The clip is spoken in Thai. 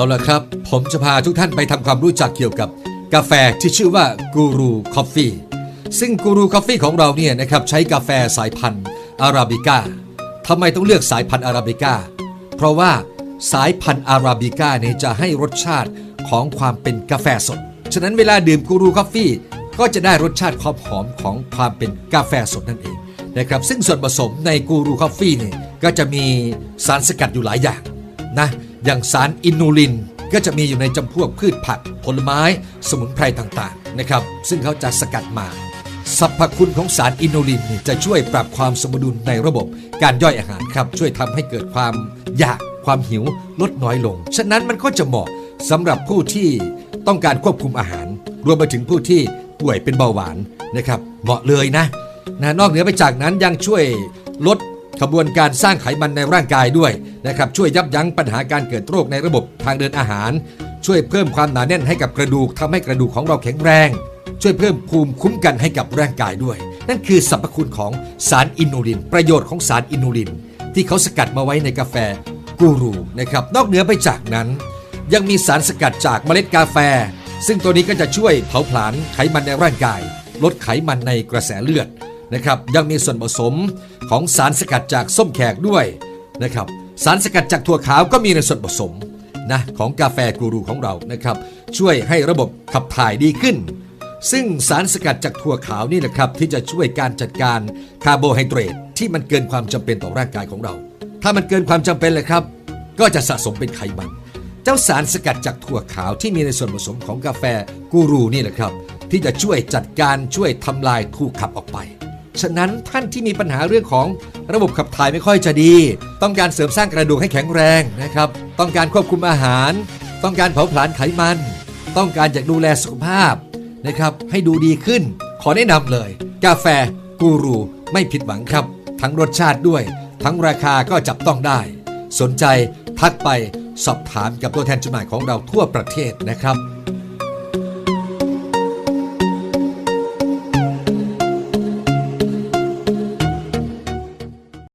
เอาละครับ ผมจะพาทุกท่านไปทำความรู้จักเกี่ยวกับกาแฟที่ชื่อว่ากูรูคอฟฟี่ซึ่งกูรูคอฟฟี่ของเราเนี่ยนะครับใช้กาแฟสายพันธุ์อาราบิก้าทำไมต้องเลือกสายพันธุ์อาราบิก้า เพราะว่าสายพันธุ์อาราบิก้าเนี่ยจะให้รสชาติของความเป็นกาแฟสด ฉะนั้นเวลาดื่มกูรูคอฟฟี่ก็จะได้รสชาติความหอมของความเป็นกาแฟสดนั่นเองนะครับซึ่งส่วนผสมในกูรูคอฟฟี่เนี่ยก็จะมีสารสกัดอยู่หลายอย่างนะ อย่างสารอินูลินก็จะมีอยู่ในจำพวกพืชผัก ผลไม้ สมุนไพรต่างๆนะครับ ซึ่งเขาจะสกัดมาสรรพคุณของสารอินูลินจะช่วยปรับความสมดุลในระบบการย่อยอาหารครับ ช่วยทำให้เกิดความอยากความหิวลดน้อยลง ฉะนั้นมันก็จะเหมาะสำหรับผู้ที่ต้องการควบคุมอาหาร รวมไปถึงผู้ที่ป่วยเป็นเบาหวานนะครับ เหมาะเลยนะนะนอกเหนือไปจากนั้นยังช่วยลด ขบวนการสร้างไขมันในร่างกายด้วยนะครับช่วยยับยั้งปัญหาการเกิดโรคในระบบทางเดินอาหาร ช่วยเพิ่มความหนาแน่นให้กับกระดูกทำให้กระดูกของเราแข็งแรง ช่วยเพิ่มภูมิคุ้มกันให้กับร่างกายด้วย นั่นคือสรรพคุณของสารอินูลิน ประโยชน์ของสารอินูลิน ที่เขาสกัดมาไว้ในกาแฟกูรูนะครับนอกเหนือไปจากนั้น ยังมีสารสกัดจากเมล็ดกาแฟ ซึ่งตัวนี้ก็จะช่วยเผาผลาญไขมันในร่างกาย ลดไขมันในกระแสเลือด นะครับยังมีส่วนผสมของสารสกัดจากส้มแขกด้วยนะครับสารสกัดจากถั่วขาวก็มีในส่วนผสมนะของกาแฟกูรูของเรานะครับช่วยให้ระบบขับถ่ายดีขึ้น ซึ่งสารสกัดจากถั่วขาวนี่แหละครับที่จะช่วยการจัดการคาร์โบไฮเดรตที่มันเกินความจำเป็นต่อร่างกายของเรา ถ้ามันเกินความจำเป็นเลยครับ ก็จะสะสมเป็นไขมัน เจ้าสารสกัดจากถั่วขาวที่มีในส่วนผสมของกาแฟกูรูนี่แหละครับที่จะช่วยจัดการช่วยทำลายถูกขับออกไป ฉะนั้นท่านที่มีปัญหาเรื่องของระบบขับถ่ายไม่ค่อยจะดี ต้องการเสริมสร้างกระดูกให้แข็งแรงนะครับ ต้องการควบคุมอาหาร ต้องการเผาผลาญไขมัน ต้องการอยากดูแลสุขภาพนะครับให้ดูดีขึ้น ขอแนะนำเลย กาแฟกูรูไม่ผิดหวังครับ ทั้งรสชาติด้วย ทั้งราคาก็จับต้องได้ สนใจทักไปสอบถามกับตัวแทนจำหน่ายของเราทั่วประเทศนะครับ